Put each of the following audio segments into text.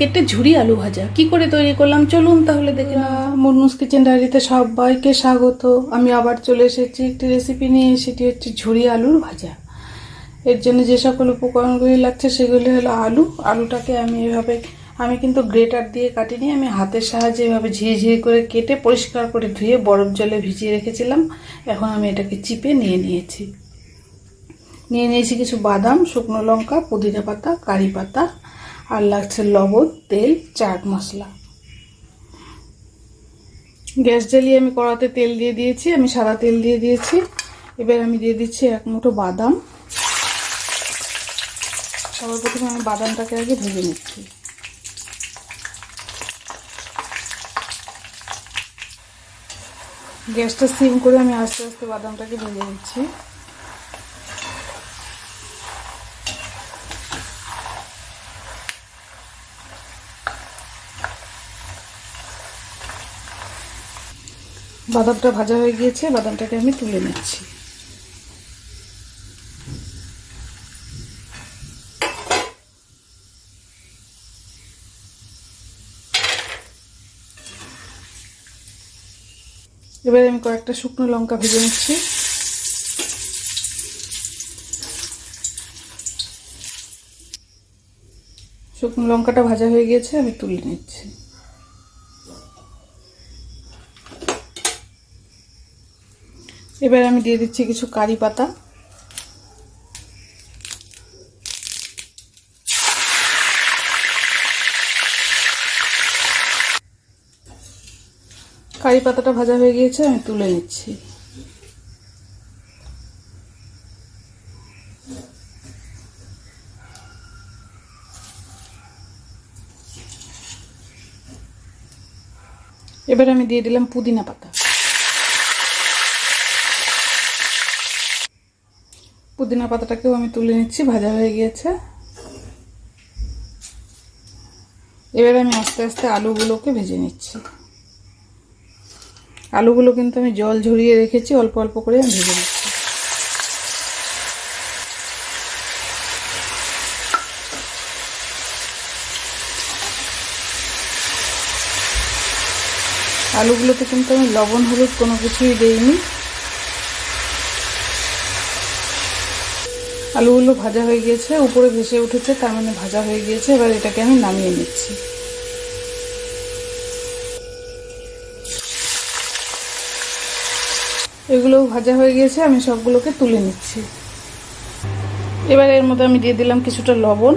কেটে ঝুরি আলু ভাজা। কি করে তৈরি করলাম? চলুন তাহলে দেখে না মুরমুস কিচেন ডায়েরিতে সবাইকে স্বাগত। আমি আবার চলে এসেছি একটি রেসিপি নিয়ে সেটি হচ্ছে ঝুরি আলুর ভাজা। এর জন্য যে সকল উপকরণগুলি লাগছে সেগুলি হলো আলু। আলুটাকে আমি এভাবে আমি কিন্তু গ্রেটার দিয়ে কাটিনি আমি হাতের সাহায্যে এভাবে ঝিরিঝিরি করে কেটে পরিষ্কার করে ধুয়ে বরফ জলে ভিজিয়ে রেখেছিলাম। এখন আমি এটাকে চিপে নিয়ে নিয়েছি। নিয়ে নিয়েছি কিছু বাদাম শুকনো লঙ্কা পুদিনা পাতা কারি পাতা আর লাগছে লবণ, তেল, চাট মশলা। গ্যাস জ্বালিয়ে আমি কড়াতে তেল দিয়ে দিয়েছি, আমি সাদা তেল দিয়ে দিয়েছি। এবার আমি দিয়ে দিচ্ছি এক মুঠো বাদাম। সবার প্রথমে আমি বাদামটাকে আগে ভেজে নিচ্ছি। গ্যাসটা সিম করে আমি আস্তে আস্তে বাদামটাকে ভেজে নিচ্ছি। বাদামটা ভাজা হয়ে গিয়েছে, বাদামটাকে আমি তুলে নিচ্ছি। এবারে আমি কয়েকটা শুকনো লঙ্কা ভেজে নিচ্ছি। শুকনো লঙ্কাটা ভাজা হয়ে গিয়েছে, আমি তুলে নিচ্ছি। এবার আমি দিয়ে দিচ্ছি কিছু কারি পাতা। কারি পাতাটা ভাজা হয়ে গিয়েছে, আমি তুলে নিচ্ছি। এবার আমি দিয়ে দিলাম পুদিনা পাতা। পুদিনা পাতাটাকেও আমি তুলে নিচ্ছি, ভাজা হয়ে গিয়েছে। এবার আমি আস্তে আস্তে আলুগুলোকে ভেজে নিচ্ছি। আলুগুলো কিন্তু আমি জল ঝরিয়ে রেখেছি, অল্প অল্প করে আমি ভেজে নিচ্ছি। আলুগুলোতে কিন্তু আমি লবণ, হলুদ কোনো কিছুই দেইনি। আলুগুলো ভাজা হয়ে গিয়েছে, উপরে ভেসে উঠেছে, তার মানে ভাজা হয়ে গিয়েছে, এবার এটাকে আমি নামিয়ে নিচ্ছি। এগুলো ভাজা হয়ে গিয়েছে, আমি সবগুলোকে তুলে নিচ্ছি। এবার এর মধ্যে আমি দিয়ে দিলাম কিছুটা লবণ,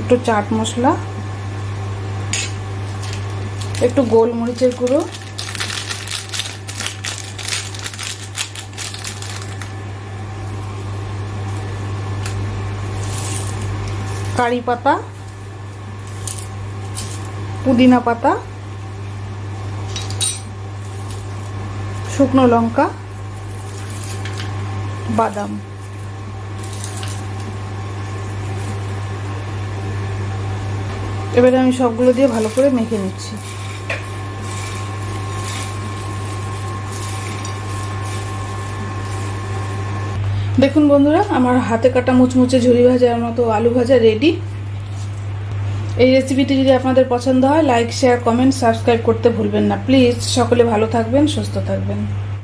একটু চাট মশলা, একটু গোলমরিচের গুঁড়ো কারি পাতা, পুদিনা পাতা, শুকনো লঙ্কা, বাদাম। এবারে আমি সবগুলো দিয়ে ভালো করে মেখে নিচ্ছি। দেখুন বন্ধুরা, আমার হাতে কাটা মুচমুচে ঝুরি ভাজার মতো আলু ভাজা রেডি এই রেসিপিটি যদি আপনাদের পছন্দ হয় লাইক শেয়ার কমেন্ট সাবস্ক্রাইব করতে ভুলবেন না। প্লিজ সকলে ভালো থাকবেন, সুস্থ থাকবেন।